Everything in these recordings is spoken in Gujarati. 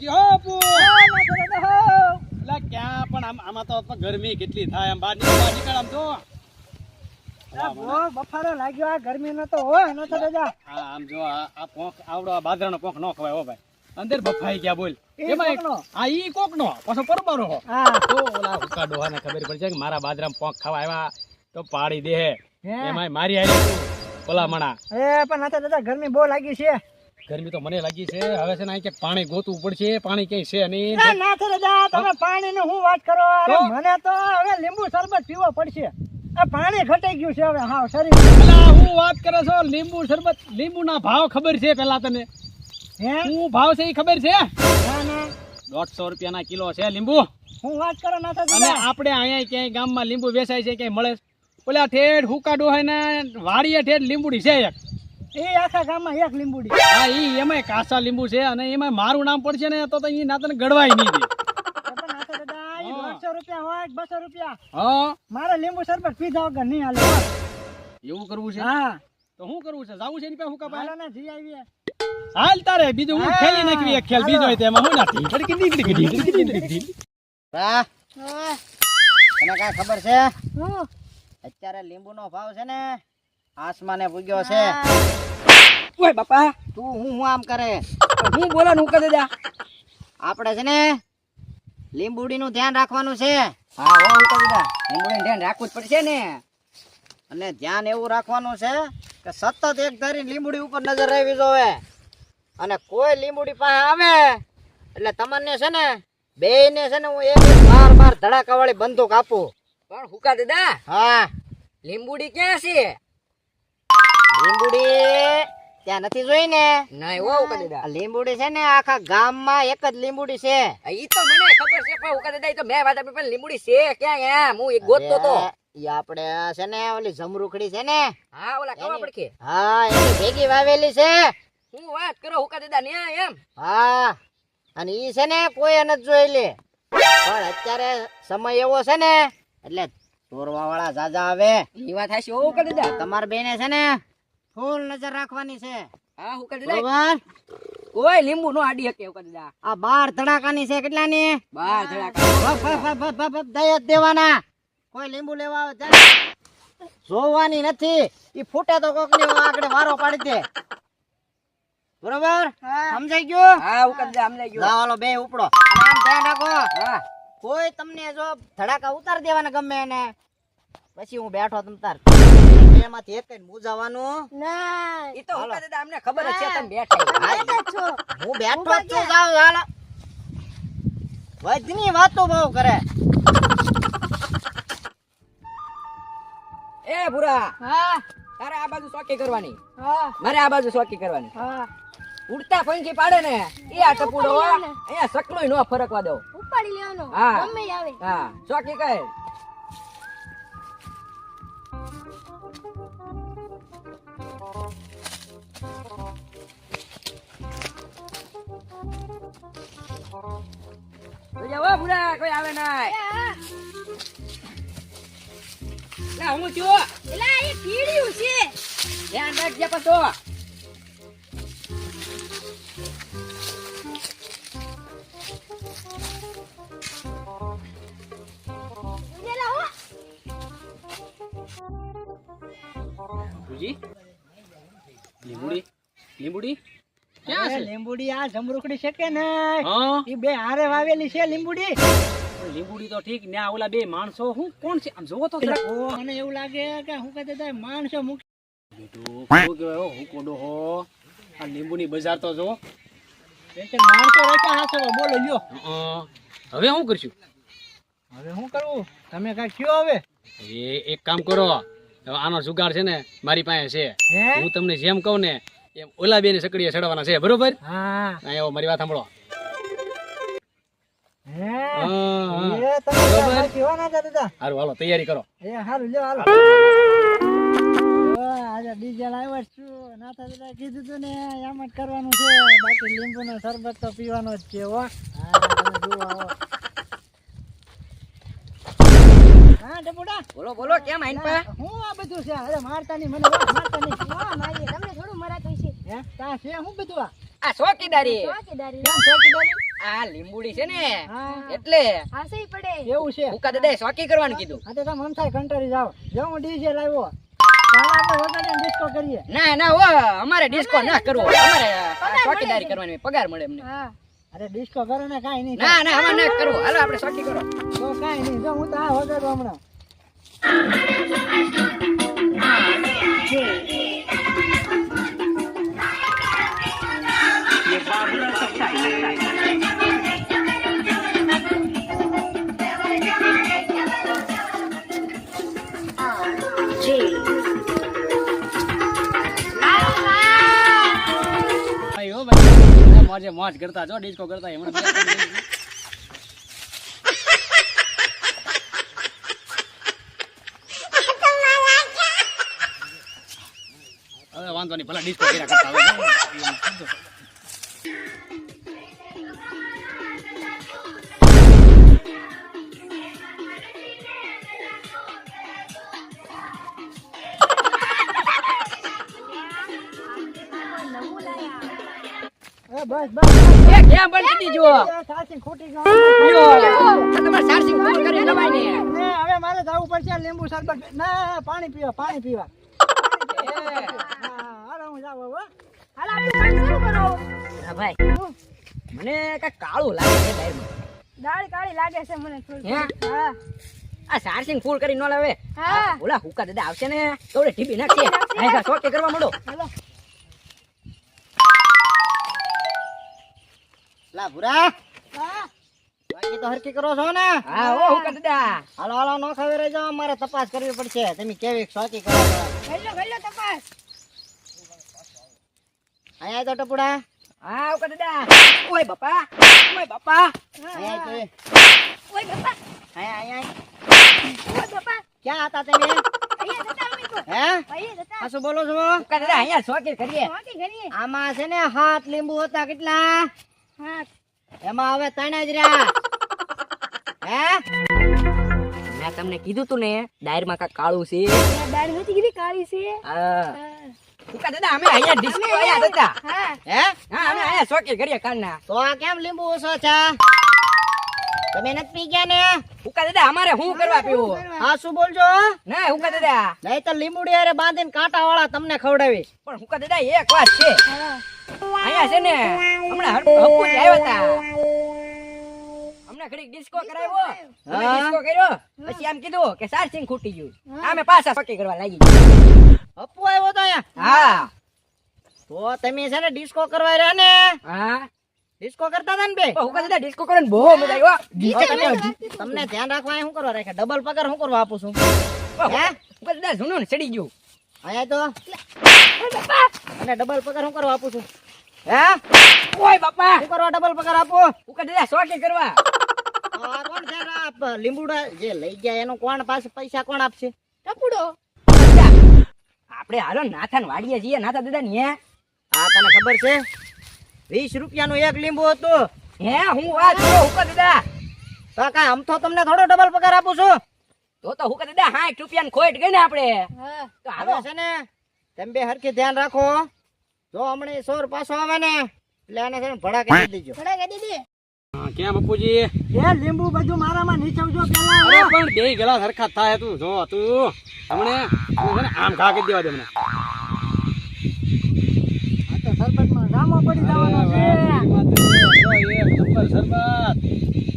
હા હો એટલે ક્યાં પણ આમ આમાં તો ગરમી કેટલી થાય આમ બહાર નીકળ નીકળ આમ તો બફારો લાગ્યો આ ગરમી નો તો હોય ન તો દાદા હા આમ જો આ આ પોંખ આવડો આ બાજરાનો પોંખ નો ખવાય હો ભાઈ. અંદર બફાઈ ગયા બોલ. એમાં એક- કોકનો? હા ઈ કોક નો? પાછો પરબારો હો. તો ઓલા હુકા ડોહાને ખબર પડશે કે મારા બાજરામાં પોંખ ખાવા આવ્યા તો પાડી દે. એમાં મારી આવી ઓલા મણા એ પણ નાતા દાદા ગરમી બહુ લાગી છે. ગરમી તો મને લાગી છે. હવે છે ને કે પાણી ગોતવું પડશે. પાણી ક્યાંય છે નહીં. ના ના તો તમે પાણી ની હું વાત કરો? અરે મને તો હવે લીંબુ શરબત પીવો પડશે. આ પાણી ઘટાઈ ગયું છે હવે. હા શરીર. હું વાત કરે છો? લીંબુ શરબત લીંબુના ભાવ ખબર છે પેલા તને? હે? શું ભાવ છે એ ખબર છે? ના ના. દોઢસો રૂપિયાના કિલો છે લીંબુ. હું વાત કરો ના અને આપણે અહીંયા ક્યાંય ગામમાં લીંબુ વેચાય છે ક્યાંય મળે ઓલા ઠેઠ હુકા ને વાડીએ ઠેઠ લીંબુડી છે એક. એ આખા ગામમાં એક લીંબુડી. હા ઈ એમાંય કાસા લીંબુ છે અને એમાં મારું નામ પડશે ને તો તો ઈ નાતને ગડવાય નહીં દે. હા. દોઢસો રૂપિયા હોય કે બસો રૂપિયા. હા. મારે લીંબુ શરબત પીધા વગર નહીં હાલે. એવું કરવું છે? હા. તો શું કરવું છે? જાવું છે એની પાસે હુકા પાસે હાલો ને જી આવીએ. હાલ તારે બીજું હું ખેલી નાખવી એક ખેલ બીજો હોય તેમાં હું કડકી કડકી તને કાંઈ ખબર છે? હું? અત્યારે લીંબુનો ભાવ છે ને આસમાને પૂગ્યો છે. ઓય બાપા. તું હું હું આમ કરે? હું બોલો હું કહી દેજા આપણે છે ને લીંબુડીનું ધ્યાન રાખવાનું છે. હા હો હું કહી દેજા લીંબુડીનું ધ્યાન રાખવું જ પડશે ને. અને ધ્યાન એવું રાખવાનું છે કે સતત એક ધારી લીંબુડી ઉપર નજર રાખવી જોવે. અને કોઈ લીંબુડી પાસે આવે એટલે તમને છે ને બે ને છે ને હું એક એક બાર બાર ધડાકા વાળી બંદૂક આપું. પણ હુકા દાદા હા. લીંબુડી ક્યાં છે? લીંબુડી? ત્યાં નથી જોઈ ને નહીં દાદા લીંબુડી છે ને આખા ગામમાં એક જ લીંબુડી છે. ઈ તો મને ખબર છે પણ હુકા દાદા ઈ તો મેં વાત આપી પણ લીંબુડી છે ક્યાં એમ? હું એક ગોતતો તો. ઈ આપણે છે ને ઓલી જમરૂખડી છે ને. હા ઓલા કવા પડખે. હા એની ભેગી વાવેલી છે. હું વાત કરો હુકા દાદા ને એમ. હા અને ઈ છે ને કોઈ નથી જોયેલી. પણ અત્યારે સમય એવો છે ને એટલે ચોરવા વાળા જાજા આવે. ઈ વાત હાચી હો હુકા દાદા તમારા બેને છે ને ફૂલ નજર રાખવાની છે. હા હું દાદા બરોબર? કોઈ લીંબુ નો આડી હકે હુકા દા આ બાર ધડાકાની છે કેટલાની? બાર ધડાકા. જ દેવાના. કોઈ લીંબુ લેવા આવે ત્યારે? જોવાની નથી. ઈ ફૂટે તો કોક આગળ વારો પાડી દે. બરોબર? સમજાઈ ગયું? હા હુકા દે સમજાઈ ગયો. લાવ હાલો બે ઉપડો. આમ ધ્યાન રાખો. હા. કોઈ તમને જો ધડાકા ઉતાર દેવાના ગમે એને. પછી હું બેઠો તમ તાર. એમાંથી એક મૂજાવાનું ઈ તો હુકા દાદા અમને ખબર છે તમે બેઠા હું બેઠો જ છું. જાવ હાલો. વૈધની વાતો બહુ કરે. એ ભૂરા હા. તારે આ બાજુ ચોકી કરવાની. હા. મારે આ બાજુ ચોકી કરવાની. હા. ઉડતા પંખી પાડે ને એ આ ટપુડો હો. અહીંયા સકલોય નો ફરકવા દો ઉપાડી લેવાનો હા. મમ્મી આવે. હા. ચોકી કહે હો ભૂરા, કોઈ આવે નાય. લા, હું થયો? એલા એ કીડ્યું છે ધ્યાન રાખજે હો તુજી લીંબુડી લીંબુડી? ક્યાં છે? લીંબુડી આ જમરૂખડી છે કે ને એ બે હારે વાવેલી છે લીંબુડી. લીંબુડી તો ઠીક ને ઓલા બે માણસો હું કોણ છે? આમ જોવો તો મને એવું લાગે કે હું કહેતા હતા માણસો મૂકી બેટું કહેવાય હું કોડો હો? આ લીંબુની બજાર તો જો. માણસો રાખ્યા હાથે બોલો લ્યો. હવે શું કરશું? હવે શું કરવું તમે કાંઈ કયો હવે? એ એક કામ કરો. આનો જુગાડ છે ને મારી પાસે છે. હું તમને જેમ કહું ને એમ ઓલા બે ની સકડીએ ચડવાના છે બરોબર? હા. મારી વાત સાંભળો. હે? હા, હા. એ તમે બરોબર. સાચી હો ના દાદા હારું હાલો તૈયારી કરો. એ હારું લ્યો હાલો. આજે ડીઝલ આવ્યો જ છું. નાથા દાદા કીધું તું ને એમ જ કરવાનું છે. બાકી લીંબુનો શરબત તો પીવાનો જ છે હો. હા તમે જુઓ આવો હા ટપુડા બોલો બોલો કેમ આઈન પા? હું આ બધું છે? અરે મારતા નહીં મને મારતા નહીં. તમને હે તા છે હું બધું આ? આ ચોકીદારી. ચોકીદારી. ચોકીદારી? આ લીંબુડી છે ને. એટલે. હાસી પડે. એવું છે. ભૂકા દાદા ચોકી કરવાનું કીધું. આ તો તમે થાય કંટાળી જાઓ. જો હું ડીજે લાવ્યો ચાલો આપણે વગાડીને ડિસ્કો કરીએ. ના ના ઓ અમારે ડિસ્કો ના કરવો. અમારે ચોકીદારી કરવાની પગાર મળે અમને અરે ડિસ્કો કરો ને કાઈ નહીં ના ના અમારે ના કરવો હાલો આપણે ચોકી કરો. તો કાંઈ નહીં. જો હું તો આ વગર હમણાં. મોજે મોજ કરતા જો ડિસ્કો કરતા દિવસ. હવે વાંધો નહીં ભલા ડિસ્કો કર્યા કરતા બસ બસ એ કેમ બંધ કરી દીધો ખોટી ગયો લ્યો, આ તમારે કરી દબાઈ ને. ને હવે મારે જવું પડશે લીંબુ શરબત ના પાણી પીવા પાણી પીવા. હાલો હું જાઉં હવે હાલ આપણે શરૂ કરો? ભાઈ. મને કાંઈક કાળું લાગે છે ભાઈ દાળ કાળી લાગે છે મને થોડી. હા? આ ચાર્જિંગ ફૂલ કરી ન લાવે. હા. ઓલા હુકા દાદા આવશે ને તો ટીપી નાખશે. કરવા માંડો. લા ભૂરા. હા. બાકી તો હરકી કરો છો ને? હા ઓ હુકા દાદા હાલો હાલો નો ખબર રહી જાઓ મારે તપાસ કરવી પડશે. તમે કેવી શોકી કરો છો? ગલ્લો ગલ્લો તપાસ. અહીંયા તો ટપુડા. હા હુકા દાદા ઓય બાપા ઓય બાપા. અહીંયા તો ઓય બાપા. અહીંયા અહીંયા ઓય બાપા. ક્યાં હતા તમે? હે? આમાં છે ને હાથ લીંબુ હતા કેટલા? હા એમાં હવે ત્રણ જ રહ્યા. હે? મેં તમને કીધું તું ને ડાયરમાં કાંઈક કાળું છે. આ નથી કીધી કાળી છે. હા. હા. દાદા અમે અહીંયા ડિસ્કો આયા હતા. હે. હા? અમે અહીંયા ચોકી કરીએ કાનના. તો આ કેમ લીંબુ ઓછો છે? તમે નથી પી ગયા ને? હુકા દાદા અમારે શું કરવા પીવું? હા શું બોલજો? ના હુકા દાદા? નહીં તો લીંબુડી હારે બાંધીને કાંટા વાળા તમને ખવડાવી પણ હુકા દાદા એક વાત છે. અહીંયા છે ને હમણાં હરપુ હપ્પુ જ આવ્યા હતા હમણાં ઘડીક ડિસ્કો કરાવ્યો અમે ડિસ્કો કર્યો પછી એમ કીધું કે ચાર્જિંગ ખૂટી ગયું આમે પાછા ચોકી કરવા લાગી હપ્પુ આવ્યો તો અહીંયા હા તો તમે છે ને ડિસ્કો કરવા રહ્યા ને હા ડિસ્કો કરતા હતા ને બે હું દાદા ડિસ્કો કરીને બહુ મજા આવી હો. તો તમે- તમને ધ્યાન રાખવા શું કરવા રાખ્યા ડબલ પગાર શું કરવા આપું છું હે હુકા જૂનું ને ચડી ગયું અહીંયા તો અને ડબલ પગાર હું કરવા આપું છું? હે? ઓય બાપા! શું કરવા ડબલ પગાર આપો? હુકા દાદા ચોકી કરવા. આ કોણ છે આપ લીંબુડા જે લઈ ગયા એનું કોણ પાસે પૈસા કોણ આપશે? ટપુડો. આપણે હાલો નાથાન વાડીએ જઈએ નાથા દાદા ને હે? આ તને ખબર છે? વીસ રૂપિયાનું એક લીંબુ હતું. હે હું વાત છે હુકા દાદા. તો કાંઈ આમ તો તમને થોડો ડબલ પગાર આપું છું? તો તો હુકા દાદા સાઠ રૂપિયા ખોટ ગઈ ને આપણે. હા. તો હાલો. છે ને તમે બે હરખી ધ્યાન રાખો જો હમણે સોર પાછો આવે ને એટલે આને છે ને ભડા કરી દેજો થોડા કહી દીધી કેમ અપ્પુજી એ લીંબુ બધું મારામાં નીચવજો પેલા અરે પણ બે ગલા સરખા થાય તું જો તું હમણે તું છે ને આમ ખા કરી દેવા દે મને આ તો સરબતમાં રામો પડી જવાનો છે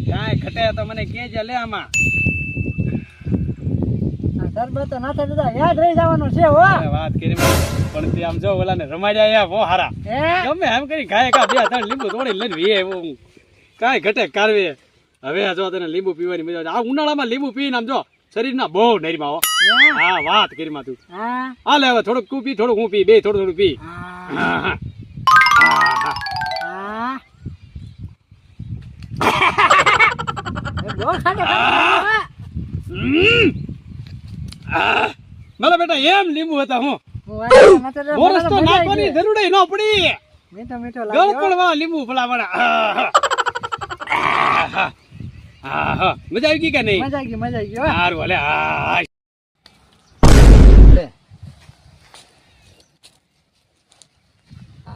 કાંઈ ખટે તો મને કેજે લે આમાં શરબત નાથા દાદા યાદ રહી જવાનું છે હો. વાત કરી માં. પણ તે આમ જો ઓલાને રમાડ્યા અહીંયા બહુ હારા. હે? ગમે એમ કરી ગાય કા બે ત્રણ લીંબુ તોડી લઈને વીએ એવું. કાંઈ ઘટે કારવે. હવે જો તને લીંબુ પીવાની મજા આવે. આ ઉનાળામાં લીંબુ પીને આમ જો શરીરના બહુ નરીમાં હો? હા વાત કરી માં તું હા હાલે હવે થોડુંક તું પી થોડુંક હું પી બે થોડું થોડું પી. હા. હા, હા. મારા બેટા એમ લીંબુ હતા હું. મોરસ તો નાખવાની જરૂર ન પડી. મીઠો મીઠો ગળ પણ લીંબુ ફલાવણ મજા આવી ગઈ કે નહીં? મજા આવી ગઈ મજા આવી ગઈ હો. સારું ભલે હા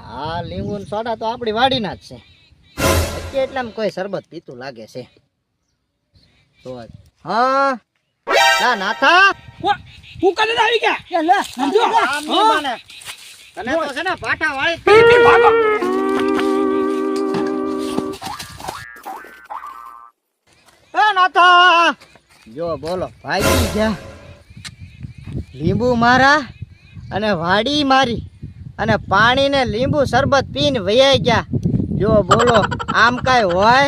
હા લીંબુ સોડા તો આપણી વાડીના જ છે. એટલામાં કોઈ શરબત પીતું લાગે છે. તો હા? ના નાથા હું કાલે આવી ગયા? એ લે સમજો? આમ નહીં માને. તને તો છે ને પાટા વાળી પી, પી, ભાગો. એ નાથા. જો બોલો ભાગી ગયા. લીંબુ મારા અને વાડી મારી અને પાણી ને લીંબુ શરબત પીને વૈયા ગયા. જો બોલો આમ કાંઈ હોય?